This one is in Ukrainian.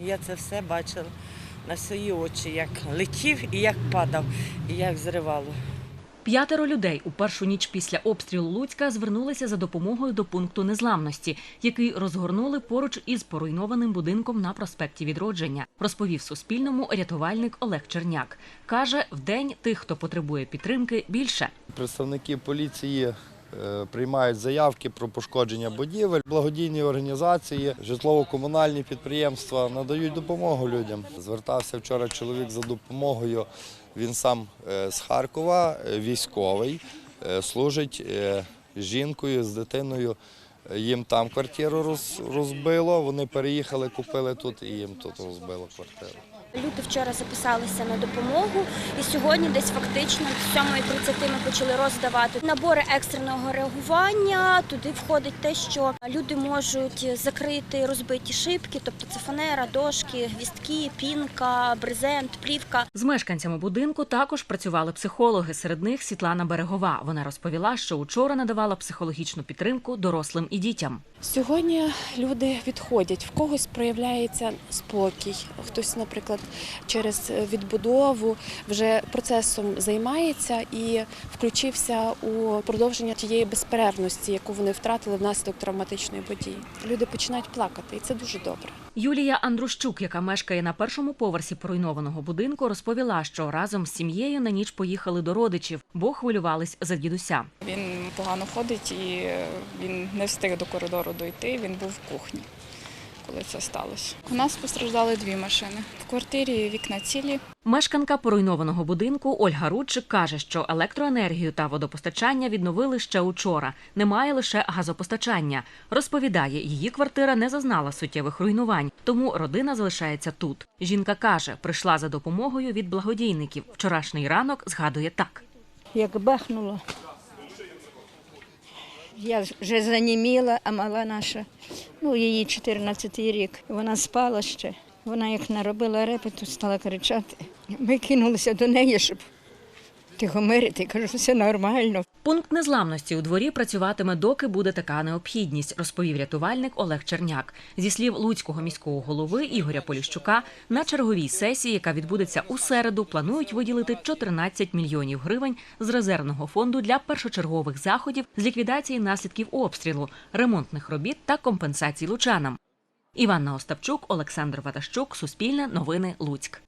Я це все бачила на свої очі, як летів і як падав, і як зривало. П'ятеро людей у першу ніч після обстрілу Луцька звернулися за допомогою до пункту незламності, який розгорнули поруч із поруйнованим будинком на проспекті Відродження. Розповів Суспільному рятувальник Олег Черняк. каже, в день тих, хто потребує підтримки, більше. Представники поліції приймають заявки про пошкодження будівель. Благодійні організації, житлово-комунальні підприємства надають допомогу людям. Звертався вчора чоловік за допомогою. Він сам е, з Харкова, е, військовий, е, служить е, жінкою, з дитиною. Їм там квартиру розбило. Вони переїхали, купили тут і їм тут розбило квартиру. Люди вчора записалися на допомогу, і сьогодні десь фактично з 7.30 ми почали роздавати набори екстреного реагування. Туди входить те, що люди можуть закрити розбиті шибки, тобто це фанера, дошки, гвістки, пінка, брезент, плівка. З мешканцями будинку також працювали психологи. Серед них Світлана Берегова. Вона розповіла, що учора надавала психологічну підтримку дорослим і дітям. Сьогодні люди відходять, в когось проявляється спокій, хтось, наприклад, через відбудову вже процесом займається і включився у продовження тієї безперервності, яку вони втратили внаслідок травматичної події. Люди починають плакати, і це дуже добре. Юлія Андрущук, яка мешкає на першому поверсі поруйнованого будинку, розповіла, що разом з сім'єю на ніч поїхали до родичів, бо хвилювались за дідуся. Він погано ходить і він не встиг до коридору дойти. Він був в кухні, коли це сталося. У нас постраждали дві машини. В квартирі вікна цілі. Мешканка поруйнованого будинку Ольга Рудчик каже, що електроенергію та водопостачання відновили ще учора. Немає лише газопостачання. Розповідає, її квартира не зазнала суттєвих руйнувань, тому родина залишається тут. Жінка каже, прийшла за допомогою від благодійників. Вчорашній ранок згадує так. як бахнуло. Я вже заніміла, а мала наша, ну її 14 рік. Вона спала ще. Вона як наробила репету, стала кричати. Ми кинулися до неї, щоб тихомирити. Кажу, все нормально. Пункт незламності у дворі працюватиме, доки буде така необхідність, розповів рятувальник Олег Черняк. Зі слів Луцького міського голови Ігоря Поліщука, на черговій сесії, яка відбудеться у середу, планують виділити 14 мільйонів гривень з резервного фонду для першочергових заходів з ліквідації наслідків обстрілу, ремонтних робіт та компенсацій лучанам. Іванна Остапчук, Олександр Ватащук, Суспільне новини Луцьк.